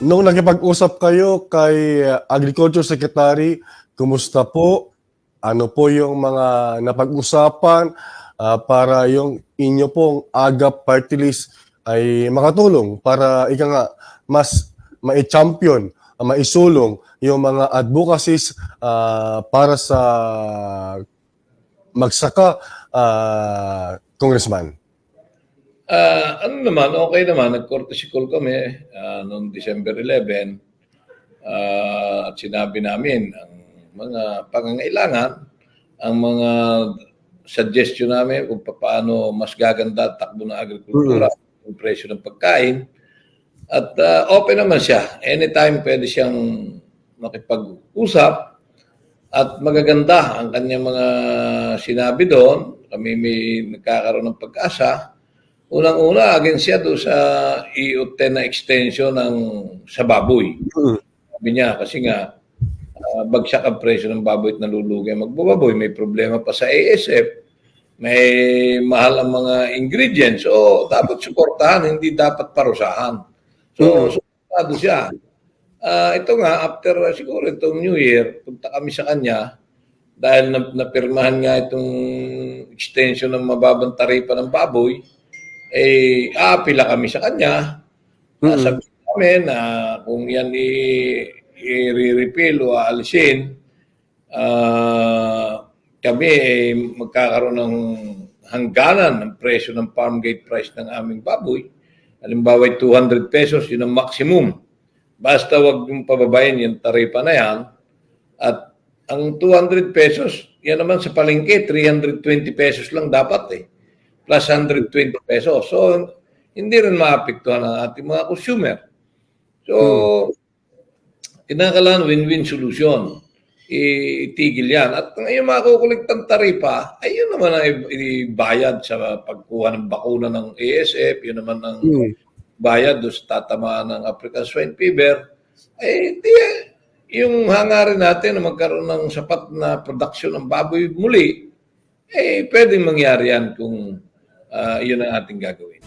Nung nakipag-usap kayo kay uh, Agriculture Secretary, kumusta po? Ano po yung mga napag-usapan ah, para yung inyo pong AGAP party list ay makatulong para ika nga mas mai-champion, ah, maisulong yung mga advocacies ah, para sa magsaka ah, congressman. Ah, ano naman, okay naman. Nag-courtesy call kami ah, noong December 11 ah, at sinabi namin ang mga pangangailangan, ang mga suggestion namin kung paano mas gaganda takbo ng agrikultura, yung presyo ng pagkain. At ah, open naman siya. Anytime pwede siyang makipag-usap at magaganda ang kanyang mga sinabi doon. Kami may nagkakaroon ng pag-asa. Unang-una, against siya doon sa IO10 na extension ng sa baboy. Sabi niya, kasi nga, ah, bagsak ang presyo ng baboy at nalulugay magbababoy. May problema pa sa ASF. May mahal ang mga ingredients. So, dapat suportahan, hindi dapat parusahan. So, suportado siya. Ah, ito nga, after uh, siguro itong New Year, punta kami sa kanya dahil na, napirmahan nga itong extension ng mababang taripa ng baboy, eh, aapila kami sa kanya. Mm Sabi namin na kung yan i-repeal o aalisin, ah, kami eh, magkakaroon ng hangganan ng presyo ng farm gate price ng aming baboy. Halimbawa, 200 pesos, yun ang maximum. Basta wag yung pababayin yung taripa na yan. At ang 200 pesos, yan naman sa palengke, 320 pesos lang dapat eh. Plus 120 pesos. So, hindi rin maapektuhan ang ating mga consumer. So, kinakailangan win-win solution. Itigil yan. At ang iyong mga kukuliktang taripa, ay yun naman ang ibayad sa pagkuha ng bakuna ng ASF, yun naman ang bayad doon sa tatamaan ng African Swine Fever, eh, di, yung hangarin natin na magkaroon ng sapat na production ng baboy muli, eh, pwedeng mangyari yan kung ah, yun ang ating gagawin.